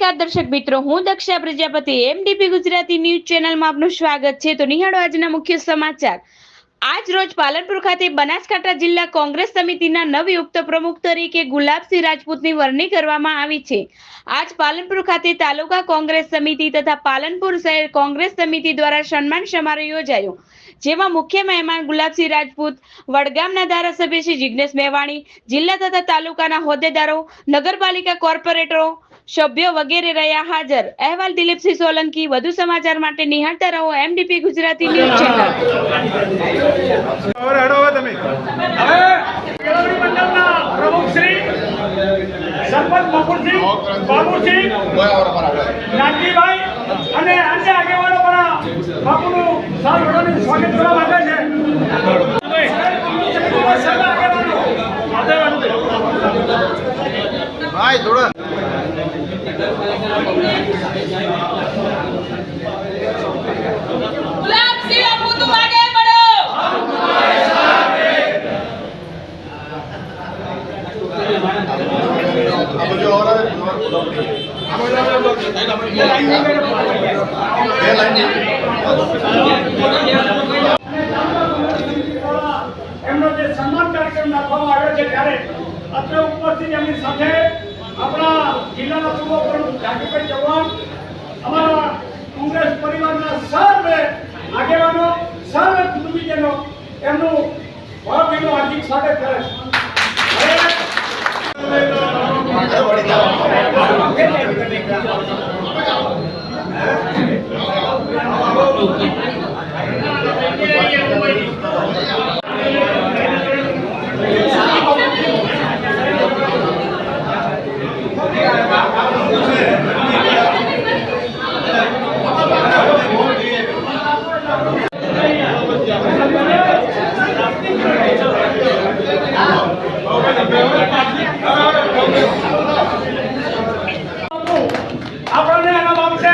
નમસ્કાર દર્શક મિત્રો, હું દક્ષા પ્રજાપતિ એમડીપી ગુજરાતી ન્યૂઝ ચેનલમાં આપનું સ્વાગત છે. તો નિહાળો આજના મુખ્ય સમાચાર. આજ રોજ પાલનપુર ખાતે બનાસકાંઠા જિલ્લા કોંગ્રેસ સમિતિના નવયુક્ત પ્રમુખ તરીકે ગુલાબસિંહ રાજપૂતની વરણી કરવામાં આવી છે. આજ પાલનપુર ખાતે તાલુકા કોંગ્રેસ સમિતિ તથા પાલનપુર શહેર કોંગ્રેસ સમિતિ દ્વારા સન્માન સમારોહ યોજાયો, જેમાં મુખ્ય મહેમાન ગુલાબસિંહ રાજપૂત, વડગામના ધારાસભ્ય શ્રી જિગ્નેશ મેવાણી, જિલ્લા તથા તાલુકાના હોદ્દેદારો, નગરપાલિકા કોર્પોરેટરો સભ્યો વગેરે રહ્યા હાજર. અહેવાલ દિલીપસિંહ સોલંકી વધુ સમાચાર માટે નિહાળતા રહો MDP Gujarati news channel. Sarpanch Babusinh Nanjibhai અને અન્ય આગેવાનો પણ બાપુનું સ્વાગત કરવા માંગે છે. ભાઈ થોડા એમનો જે સન્માન કાર્યક્રમ રાખવામાં આવ્યો છે ત્યારે અત્રે ઉપસ્થિત એમની સાથે આપણા જિલ્લાના પૂર્વ પ્રમુખ પણ ચૌહાણ અમારા કોંગ્રેસ પરિવારના સર્વે આગેવાનો સર્વે કુટુંબીજનો એમનું ભાવભીનું હાર્દિક સ્વાગત કરે છે હવે આપણને એના બાબતે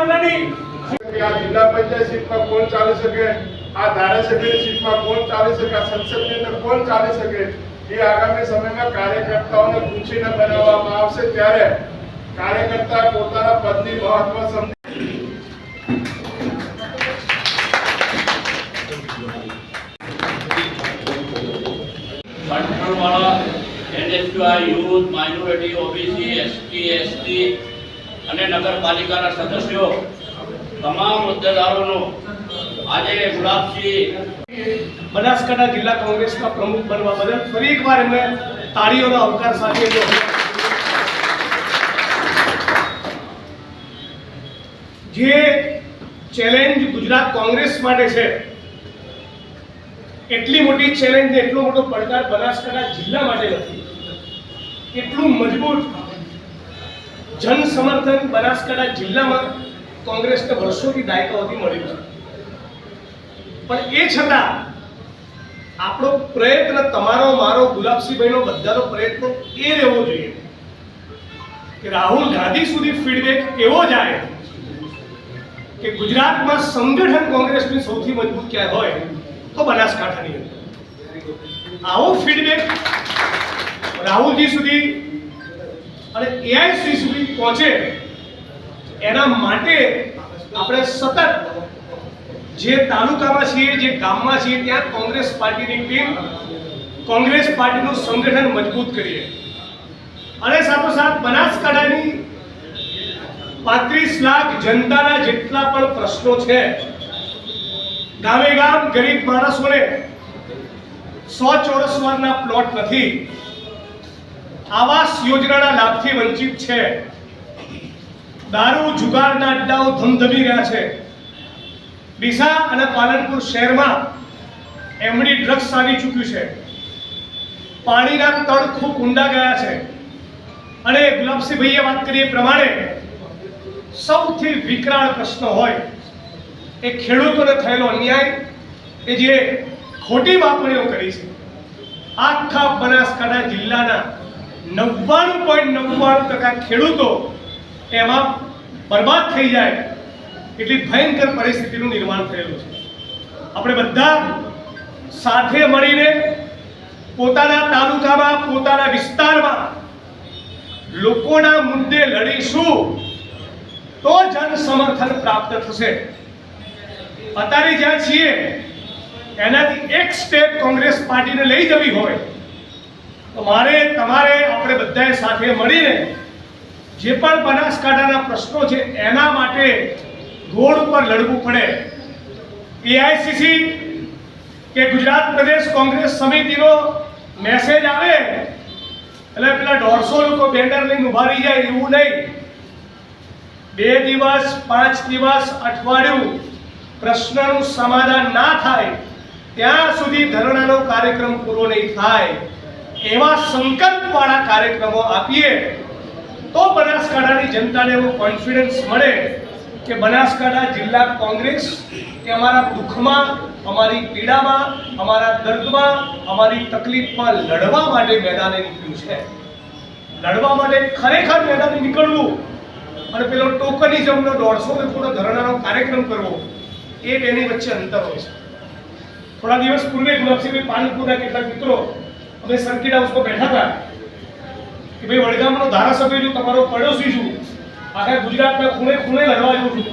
સંગઠન મંડળની આ જિલ્લા પંચાયત સીટમાં કોણ ચાલી શકે? આ ધારાસભ્યની સીટમાં કોણ ચાલી શકે? આ સંસદની અંદર કોણ ચાલી શકે? એ આગામી સમયમાં કાર્યકર્તાઓને પૂછીને બનાવવામાં આવશે. ત્યારે કાર્યકર્તા પોતાના પદની મહત્વ સમજે youth minority OBC ST ST અને નગરપાલિકાના સદસ્યો, તમામ હોદ્દેદારોનો આજે ગુલાબસિંહ બનાસકાંઠા જિલ્લા કોંગ્રેસના પ્રમુખ બનવા બદલ ફરી એકવાર એમને તાળીઓનો અવકાર સાથે જે ચેલેન્જ ગુજરાત કોંગ્રેસ માટે છે, એટલી મોટી ચેલેન્જ ને એટલો મોટો પડકાર બનાસકાંઠા જિલ્લા માટે નથી. એટલું મજબૂત જન સમર્થન બનાસકાંઠા જિલ્લામાં કોંગ્રેસને વર્ષોથી દાયકાઓથી મળ્યું છે. પણ એ છતાં આપણો પ્રયત્ન તમારો, મારો, ગુલાબસિંહભાઈનો બધાનો પ્રયત્ન એ રહેવો જોઈએ કે રાહુલ ગાંધી સુધી ફીડબેક એવો જાય કે ગુજરાતમાં સંગઠન કોંગ્રેસની સૌથી મજબૂત ક્યાંય હોય તો બનાસકાંઠાની અંદર. આવો ફીડબેક રાહુલજી સુધી અને એઆઈસી સુધી પહોંચે, એના માટે આપણે સતત જે તાલુકામાં છીએ, જે ગામમાં છીએ, ત્યાં કોંગ્રેસ પાર્ટીની ટીમ કોંગ્રેસ પાર્ટીનું સંગઠન મજબૂત કરીએ. અને સાથોસાથ બનાસકાંઠાની પાંત્રીસ લાખ જનતાના જેટલા પણ પ્રશ્નો છે, ગામે ગામ ગરીબ માણસોને સો ચોરસ વારના પ્લોટ નથી. આવાસ યોજનાના લાભથી વંચિત છે. દારૂ, જુગારના અડ્ડાઓ ધમધમી રહ્યા છે. ડીસા અને પાલનપુર શહેરમાં એમડી ડ્રગ્સ આવી ચૂક્યું છે. પાણીના તળ ખૂબ ઊંડા ગયા છે. અને ગુલાબસિંહભાઈએ વાત કરી એ પ્રમાણે સૌથી વિકરાળ પ્રશ્ન હોય એ ખેડૂતોને થયેલો અન્યાય કે જે ખોટી માપણીઓ કરી છે. આખા બનાસકાંઠા જિલ્લાના નવ્વાણું પોઈન્ટ નવ્વાણું ટકા ખેડૂતો એમાં બરબાદ થઈ જાય એટલી ભયંકર પરિસ્થિતિનું નિર્માણ થયેલું છે. આપણે બધા સાથે મળીને પોતાના તાલુકામાં, પોતાના વિસ્તારમાં લોકોના મુદ્દે લડીશું તો જન સમર્થન પ્રાપ્ત થશે. અત્યારે જ્યાં છીએ, એનાથી એક સ્ટેપ કોંગ્રેસ પાર્ટીને લઈ જવી હોય તો મારે તમારે આપણે બધાએ સાથે મળીને જે પણ બનાસકાંઠાના પ્રશ્નો છે એના માટે રોડ ઉપર લડવું પડે. એઆઈસીસી કે ગુજરાત પ્રદેશ કોંગ્રેસ સમિતિનો મેસેજ આવે, એટલે પેલા દોઢસો લોકો બેનર લઈને ઊભા રહી જાય, એવું નહીં. બે દિવસ, પાંચ દિવસ, અઠવાડિયું પ્રશ્નનું સમાધાન ના થાય, ત્યાં સુધી ધરણાનો કાર્યક્રમ પૂરો નહીં થાય. એવા સંકલ્પવાળા કાર્યક્રમો આપીએ, તો બનાસકાંઠાની જનતાને એવો કોન્ફિડન્સ મળે કે બનાસકાંઠા જિલ્લા કોંગ્રેસ કે અમારા દુઃખમાં, અમારી પીડામાં, અમારા દર્દમાં, અમારી તકલીફમાં લડવા માટે મેદાને નીકળ્યું છે. લડવા માટે ખરેખર મેદાને નીકળવું અને પેલો ટોકનિઝમનો દોઢસો લોકોનો ધરણાનો કાર્યક્રમ કરવો, એ બેની વચ્ચે અંતર હોય છે. થોડા દિવસ પૂર્વે ગુલાબસિંહભાઈ પાલનપુરના કેટલાક મિત્રો અમે સર્કિટ પર બેઠા હતા કે ભાઈ વડગામનો ધારાસભ્ય છું તમારો પડોશી છું, આખા ગુજરાતના ખૂણે ખૂણે લડવા જાઉં છું.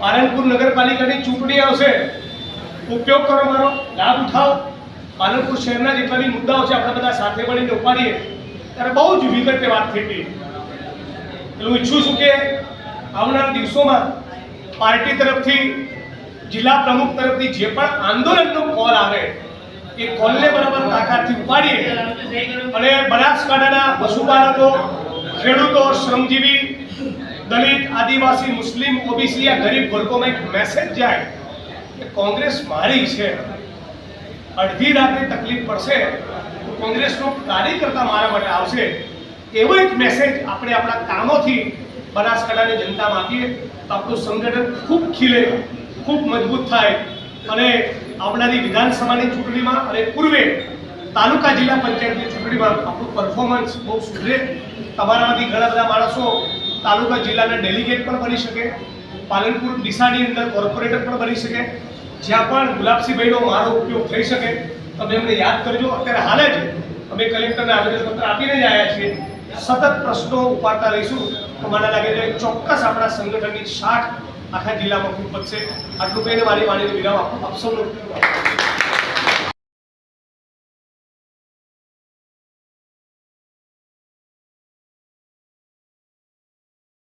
પાલનપુર નગરપાલિકાની ચૂંટણી આવશે. ઉપયોગ કરો મારો, લાભ ઉઠાવો. પાલનપુર શહેરના જેટલા બી મુદ્દાઓ છે, આપણે બધા સાથે મળીને ઉપાડીએ. ત્યારે બહુ જ વિગતે વાત થઈ હતી એટલે હું ઈચ્છું છું કે આવનારા દિવસોમાં પાર્ટી તરફથી, જિલ્લા પ્રમુખ તરફથી જે પણ આંદોલનનો કોલ આવે એ કોલને બરાબર તાકાતથી ઉપાડીએ. અને બનાસકાંઠાના પશુપાલકો, ખેડૂતો, શ્રમજીવી, દલિત, આદિવાસી, મુસ્લિમ, ઓબીસી આ ગરીબ વર્ગોમાં એક મેસેજ જાય કે કોંગ્રેસ મારી છે. અડધી રાતે તકલીફ પડશે તો કોંગ્રેસનો કાર્યકર્તા મારા માટે આવશે. એવો એક મેસેજ આપણે આપણા કામોથી બનાસકાંઠાની જનતામાં આપીએ તો આપણું સંગઠન ખૂબ ખીલે, ખૂબ મજબૂત થાય. અને આવનારી વિધાનસભાની ચૂંટણીમાં અને પૂર્વે તાલુકા જિલ્લા પંચાયતની ચૂંટણીમાં આપણું પરફોર્મન્સ બહુ સુધરે. તમારામાંથી ઘણા બધા માણસો તાલુકા જિલ્લાના ડેલિગેટ પણ બની શકે, પાલનપુર ડીસાની અંદર કોર્પોરેટર પણ બની શકે. જ્યાં પણ ગુલાબસિંહભાઈનો મારો ઉપયોગ થઈ શકે. તમે એમને યાદ કરજો. અત્યારે હાલે જ અમે કલેક્ટરને આવેદનપત્ર આપીને જ આવ્યા છીએ. સતત પ્રશ્નો ઉપાડતા રહીશું. તો મને લાગે છે ચોક્કસ આપણા સંગઠનની શાખ આખા જિલ્લામાં ખૂબ વધશે આટલું કહીને મારી વાણીને વિરામ આપું આપ સૌ.